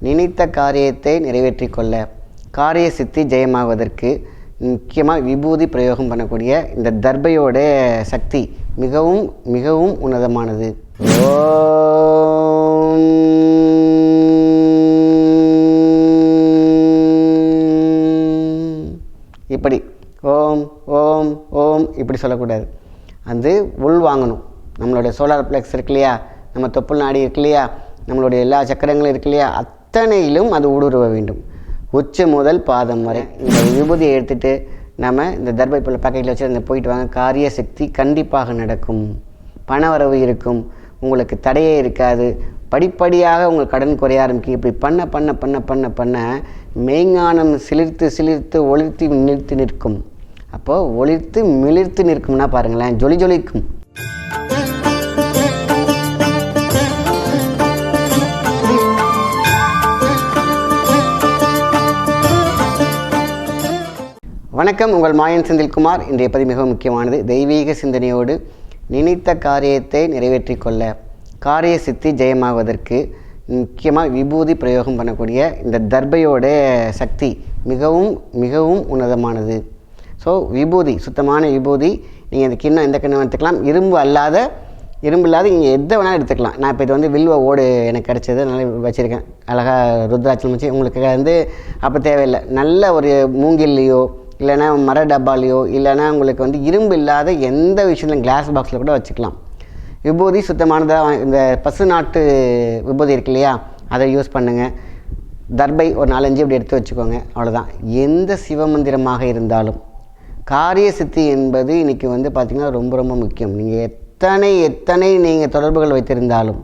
நினைத்த காரியத்தை நிறைவேற்றி கொள்ள. காரிய சித்தி ஜெயமாவதற்கு முக்கியமாக விபூதி பிரயோகம் பண்ணக்கூடிய இந்த தர்பையோட சக்தி மிகவும் மிகவும் உன்னதமானது. இப்படி. ஓம் ஓம் ஓம் இப்படி சொல்லக்கூடாது. அது உள் வாங்கணும். நம்மளுடைய சோலார் ப்ளெக்ஸ் இருக்கு இல்லையா? நம்ம தொப்புள் நாடி இருக்கு இல்லையா? நம்மளுடைய எல்லா சக்கரங்களும் இருக்கு இல்லையா? அத்தனையிலும் அது ஊடுருவ வேண்டும். உச்ச முதல் பாதம் வரை. இந்த விபூதியை எடுத்துட்டு நம்ம இந்த தர்பை பல பாக்கெட்டில் வச்சு அந்த போயிட்டு வாங்க. காரிய சக்தி கண்டிப்பாக நடக்கும். பணவரவு இருக்கும். உங்களுக்கு தடையே இருக்காது. படிப்படியாக உங்கள் கடன் குறைய ஆரம்பிக்கும். இப்படி பண்ண பண்ண பண்ண பண்ண பண்ண மெய்ஞானம் சிலிர்த்து சிலிர்த்து ஒளிர்த்து நிறுத்தி நிற்கும். அப்போது ஒளிர்த்து மிளிர்த்து நிற்கும்னா பாருங்களேன் ஜொலி ஜொலிக்கும். வணக்கம். உங்கள் மாயன் செந்தில்குமார். இன்றைய பதிவு மிகவும் முக்கியமானது. தெய்வீக சிந்தனையோடு நினைத்த காரியத்தை நிறைவேற்றி கொள்ள காரிய சித்தி ஜெயமாவதற்கு முக்கியமாக விபூதி பிரயோகம் பண்ணக்கூடிய இந்த தர்பையோட சக்தி மிகவும் மிகவும் உன்னதமானது. ஸோ விபூதி சுத்தமான விபூதி. நீங்கள் இந்த கிண்ணம் எந்த கிண்ணம் எடுத்துக்கலாம். இரும்பு அல்லாத இரும்பு இல்லாத நீங்கள் எதை வேணாலும் எடுத்துக்கலாம். நான் இப்போ இது வந்து வில்வ ஓடு எனக்கு கிடச்சது. அதனால் வச்சுருக்கேன். அழகாக ருத்ராட்சம் வச்சு உங்களுக்கு வந்து அப்போ தேவையில்லை. நல்ல ஒரு மூங்கில்லையோ இல்லைன்னா மர டப்பாலையோ இல்லைன்னா உங்களுக்கு வந்து இரும்பு இல்லாத எந்த விஷயத்துலையும் கிளாஸ் பாக்ஸில் கூட வச்சுக்கலாம். விபூதி சுத்தமானதாக இந்த பசு நாட்டு விபூதி இருக்கு இல்லையா அதை யூஸ் பண்ணுங்கள் தர்பை ஒரு நாலஞ்சு இப்படி எடுத்து வச்சுக்கோங்க அவ்வளோதான் எந்த சிவமந்திரமாக இருந்தாலும். காரிய சித்தி என்பது இன்றைக்கி வந்து பார்த்திங்கன்னா ரொம்ப ரொம்ப முக்கியம். நீங்கள் எத்தனை எத்தனை நீங்கள் தொடர்புகள் வைத்திருந்தாலும்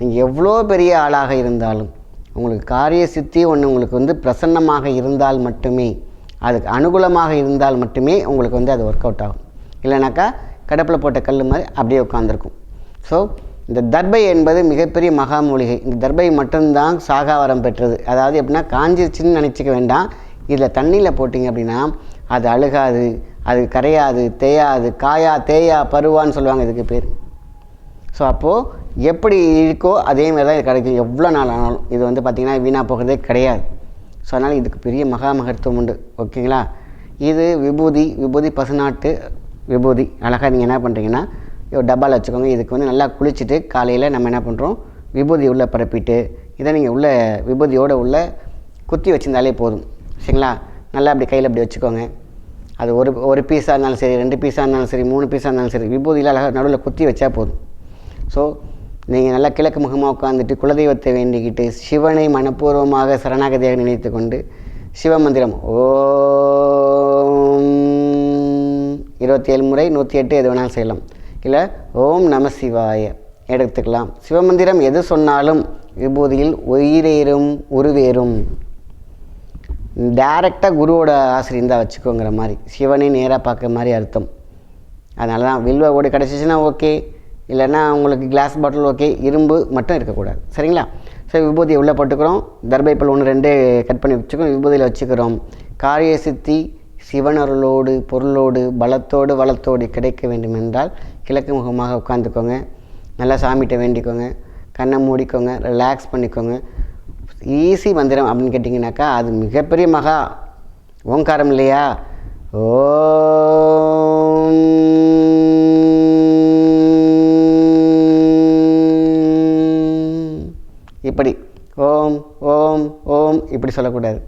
நீங்கள் எவ்வளோ பெரிய ஆளாக இருந்தாலும் உங்களுக்கு காரிய சித்தி ஒன்று உங்களுக்கு வந்து பிரசன்னமாக இருந்தால் மட்டுமே அதுக்கு அனுகூலமாக இருந்தால் மட்டுமே உங்களுக்கு வந்து அது ஒர்க் அவுட் ஆகும். இல்லைனாக்கா கடப்பில் போட்ட கல் மாதிரி அப்படியே உட்காந்துருக்கும் ஸோ இந்த தர்பை என்பது மிகப்பெரிய மகா மூலிகை. இந்த தர்பை மட்டும்தான் சாகாவரம் பெற்றது. அதாவது எப்படின்னா காஞ்சிருச்சுன்னு நினச்சிக்க வேண்டாம். இதில் தண்ணியில் போட்டிங்க அப்படின்னா அது அழுகாது அது கரையாது தேயாது காயா தேயா பருவான்னு சொல்லுவாங்க இதுக்கு பேர். ஸோ அப்போது எப்படி இருக்கோ அதே மாதிரி தான் இது கிடைக்கும். எவ்வளோ நாள் ஆனாலும். இது வந்து பார்த்திங்கன்னா வீணாக போகிறதே கிடையாது. ஸோ அதனால் இதுக்கு பெரிய மகா மகத்துவம் உண்டு. ஓகேங்களா? இது விபூதி விபூதி பசுநாட்டு விபூதி. அழகாக நீங்கள் என்ன பண்ணுறீங்கன்னா டப்பாவில் வச்சுக்கோங்க. இதுக்கு வந்து நல்லா குளிச்சுட்டு காலையில் நம்ம என்ன பண்ணுறோம் விபூதி உள்ளே பரப்பிட்டு இதை நீங்கள் உள்ள விபூதியோடு உள்ள குத்தி வச்சிருந்தாலே போதும். சரிங்களா? நல்லா அப்படி கையில் அப்படி வச்சுக்கோங்க. அது ஒரு ஒரு பீஸாக இருந்தாலும் சரி ரெண்டு பீஸாக இருந்தாலும் சரி மூணு பீஸாக இருந்தாலும் சரி விபூதியில் அழகாக நடுவில் குத்தி வச்சா போதும். ஸோ நீங்கள் நல்லா கிழக்கு முகமாக உட்காந்துட்டு குலதெய்வத்தை வேண்டிக்கிட்டு சிவனை மனப்பூர்வமாக சரணாகதியாக நினைத்து கொண்டு சிவமந்திரம் ஓம் இருபத்தி ஏழு முறை நூற்றி எட்டு எது வேணாலும் செய்யலாம். இல்லை ஓம் நம சிவாய எடுத்துக்கலாம். சிவமந்திரம் எது சொன்னாலும் விபூதியில் உயிரேறும் உருவேறும். டேரெக்டாக குருவோட ஆசிரியர் தான் வச்சுக்கோங்கிற மாதிரி. சிவனை நேராக பார்க்குற மாதிரி அர்த்தம். அதனால தான் வில்வ ஓடு கிடச்சிச்சின்னா ஓகே இல்லைன்னா உங்களுக்கு கிளாஸ் பாட்டில் ஓகே இரும்பு மட்டும் இருக்கக்கூடாது. சரிங்களா? ஸோ விபூதியை உள்ளே போட்டுக்கிறோம். தர்பைப்பல் ஒன்று ரெண்டு கட் பண்ணி வச்சுக்கிறோம். விபூதியில் வச்சுக்கிறோம். காரிய சித்தி சிவனருளோடு பொருளோடு பலத்தோடு வளத்தோடு கிடைக்க வேண்டும் என்றால் கிழக்கு முகமாக உட்காந்துக்கோங்க நல்லா சாமிகிட்ட வேண்டிக்கோங்க. கண்ணை மூடிக்கோங்க. ரிலாக்ஸ் பண்ணிக்கோங்க. ஈஸி மந்திரம் அப்படின்னு கேட்டிங்கனாக்கா அது மிகப்பெரிய மகா ஓங்காரம் இல்லையா? ஓம் இப்படி சொல்லக்கூடாது.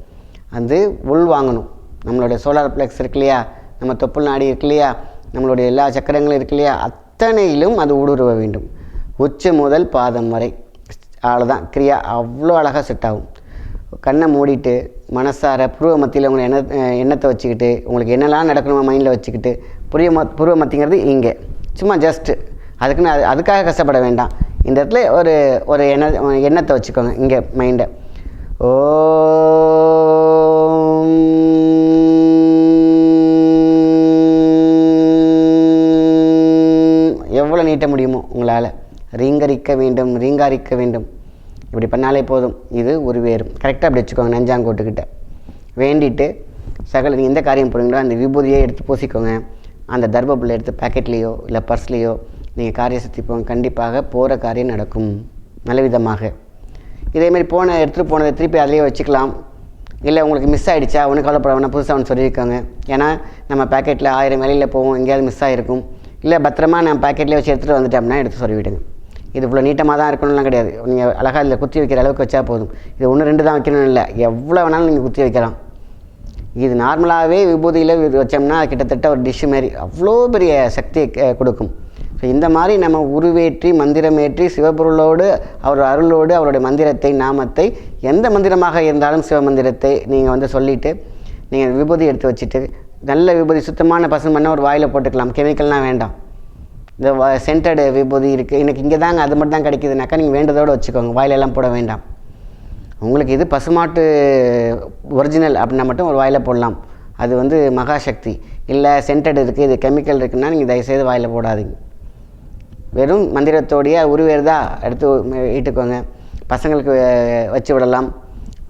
அது உள் வாங்கணும். நம்மளுடைய சோலார் பிளெக்ஸ் இருக்கு இல்லையா நம்ம தொப்புள் நாடி இருக்கு இல்லையா நம்மளுடைய எல்லா சக்கரங்களும் இருக்கு இல்லையா அத்தனையிலும் அது ஊடுருவ வேண்டும். உச்சை முதல் பாதம் வரை. அவ்வளோதான் கிரியா அவ்வளோ அழகாக செட் ஆகும். கண்ணை மூடிட்டு மனசார புருவ மத்தியில் உங்களை எண்ண எண்ணத்தை வச்சுக்கிட்டு உங்களுக்கு என்னெல்லாம் நடக்கணுமோ மைண்டில் வச்சுக்கிட்டு புரிய மத் புருவ மத்திங்கிறது இங்கே. சும்மா ஜஸ்ட்டு அதுக்குன்னு அது அதுக்காக கஷ்டப்பட வேண்டாம். இந்த இடத்துல ஒரு ஒரு எண்ண எண்ணத்தை வச்சுக்கோங்க. இங்கே மைண்டை எவ்வளோ நீட்ட முடியுமோ உங்களால்? ரீங்கரிக்க வேண்டும் ரீங்காரிக்க வேண்டும். இப்படி பண்ணாலே போதும். இது ஒரு வேறும் கரெக்டாக அப்படி வச்சுக்கோங்க நெஞ்சாங்கோட்டுக்கிட்ட. வேண்டிட்டு சகல நீங்கள் எந்த காரியம் போடுறீங்களோ அந்த விபூதியை எடுத்து பூசிக்கோங்க. அந்த தர்பப்புள்ள எடுத்து பேக்கெட்லேயோ இல்லை பர்ஸ்லேயோ நீங்கள் காரியம் சுற்றி போங்க கண்டிப்பாக போகிற காரியம் நடக்கும். நல்ல விதமாக. இதேமாரி போன எடுத்துகிட்டு போனதை திருப்பி அதிலேயே வச்சுக்கலாம். இல்லை உங்களுக்கு மிஸ் ஆகிடுச்சா ஒன்றும் கவலைப்பட வேணாம். புதுசாக ஒன்று சொல்லியிருக்காங்க. ஏன்னா நம்ம பேக்கெட்டில் ஆயிரம் வேலையில் போவோம். எங்கேயாவது மிஸ் ஆகிருக்கும் இல்லை பத்திரமா நான் பேக்கெட்லேயே வச்சு எடுத்துகிட்டு வந்துட்டேன் அப்படின்னா எடுத்து சொல்லிவிடுங்க. இது இவ்வளோ நீட்டமாக தான் இருக்கணும்லாம் கிடையாது. நீங்கள் அழகாக இதில் குத்தி வைக்கிற அளவுக்கு வச்சா போதும். இது ஒன்று ரெண்டு தான் வைக்கணும் இல்லை. எவ்வளோ வேணாலும் நீங்கள் குத்தி வைக்கலாம். இது நார்மலாகவே விபூதியில் வச்சோம்னா கிட்டத்தட்ட ஒரு டிஷ்ஷு மாரி அவ்வளோ பெரிய சக்தியை கொடுக்கும். ஸோ இந்த மாதிரி நம்ம உருவேற்றி மந்திரமேற்றி சிவபொருளோடு அவர் அருளோடு அவருடைய மந்திரத்தை நாமத்தை எந்த மந்திரமாக இருந்தாலும் சிவ மந்திரத்தை நீங்கள் வந்து சொல்லிவிட்டு நீங்கள் விபூதி எடுத்து வச்சுட்டு நல்ல விபூதி சுத்தமான பசங்க பண்ண ஒரு வாயில் போட்டுக்கலாம். கெமிக்கல்லாம் வேண்டாம். இந்த சென்டடு விபூதி இருக்குது எனக்கு இங்கே தாங்க அது மட்டும் தான் கிடைக்குதுனாக்கா நீங்கள் வேண்டதோடு வச்சுக்கோங்க. வாயிலெல்லாம் போட வேண்டாம். உங்களுக்கு இது பசுமாட்டு ஒரிஜினல் அப்படின்னா மட்டும் ஒரு வாயில் போடலாம். அது வந்து மகாசக்தி. இல்லை சென்டட் இருக்குது இது கெமிக்கல் இருக்குன்னா நீங்கள் தயவுசெய்து வாயில் போடாதீங்க. வெறும் மந்திரத்தோடைய உருவேறுதா எடுத்து ஈட்டுக்கோங்க பசங்களுக்கு வச்சு விடலாம்.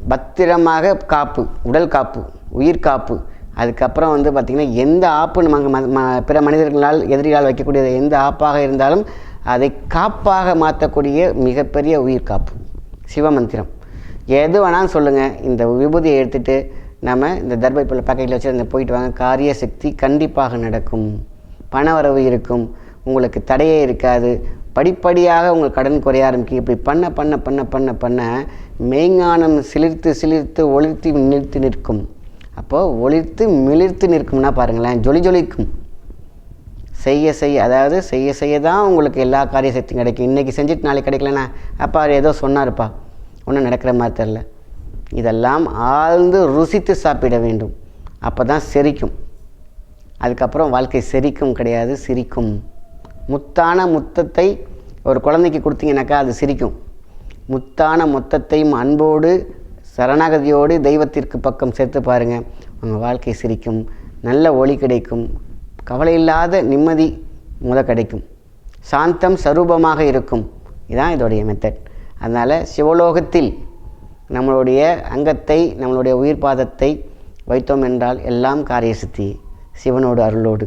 பத்திரமாக காப்பு உடல் காப்பு உயிர் காப்பு. அதுக்கப்புறம் வந்து பார்த்திங்கன்னா எந்த ஆப்பு நம்ம ம- ம- பிற மனிதர்களால் எதிரிகளால் வைக்கக்கூடிய எந்த ஆப்பாக இருந்தாலும் அதை காப்பாக மாற்றக்கூடிய மிகப்பெரிய உயிர் காப்பு. சிவமந்திரம். எது வேணாலும் சொல்லுங்கள் இந்த விபூதியை எடுத்துகிட்டு நம்ம இந்த தர்பைப்புள்ள பாக்கெட்டில் வச்சு அந்த போயிட்டு வாங்க. காரிய சக்தி கண்டிப்பாக நடக்கும். பண வரவு இருக்கும். உங்களுக்கு தடையே இருக்காது. படிப்படியாக உங்கள் கடன் குறைய ஆரம்பிக்கும் இப்படி பண்ண பண்ண பண்ண பண்ண பண்ண மெய்ஞானம் சிலிர்த்து சிலிர்த்து ஒளிர்த்து நிறுத்தி நிற்கும். அப்போது ஒளிர்த்து மிளிர்த்து நிற்கும்னா பாருங்களேன் ஜொலி ஜொலிக்கும். செய்ய செய்ய அதாவது செய்ய செய்ய தான் உங்களுக்கு எல்லா காரிய சக்தியும் கிடைக்கும். இன்றைக்கி செஞ்சுட்டு நாளைக்கு கிடைக்கலனா அப்பா அவர் ஏதோ சொன்னார்ப்பா. ஒன்றும் நடக்கிற மாதிரி தெரில இதெல்லாம் ஆழ்ந்து ருசித்து சாப்பிட வேண்டும். அப்போ தான் செரிக்கும். அதுக்கப்புறம் வாழ்க்கை செரிக்கும் கிடையாது சிரிக்கும். முத்தான முத்தத்தை ஒரு குழந்தைக்கு கொடுத்தீங்கன்னாக்கா அது சிரிக்கும். முத்தான மொத்தத்தையும் அன்போடு சரணாகதியோடு தெய்வத்திற்கு பக்கம் சேர்த்து பாருங்கள் உங்கள் வாழ்க்கை சிரிக்கும் நல்ல ஒளி கிடைக்கும் கவலை இல்லாத நிம்மதி முத கிடைக்கும். சாந்தம் சரூபமாக இருக்கும். இதுதான் இதோடைய மெத்தட் அதனால் சிவலோகத்தில் நம்மளுடைய அங்கத்தை நம்மளுடைய உயிர் பாதத்தை வைத்தோம் என்றால் எல்லாம் காரிய சித்தி சிவனோடு அருளோடு.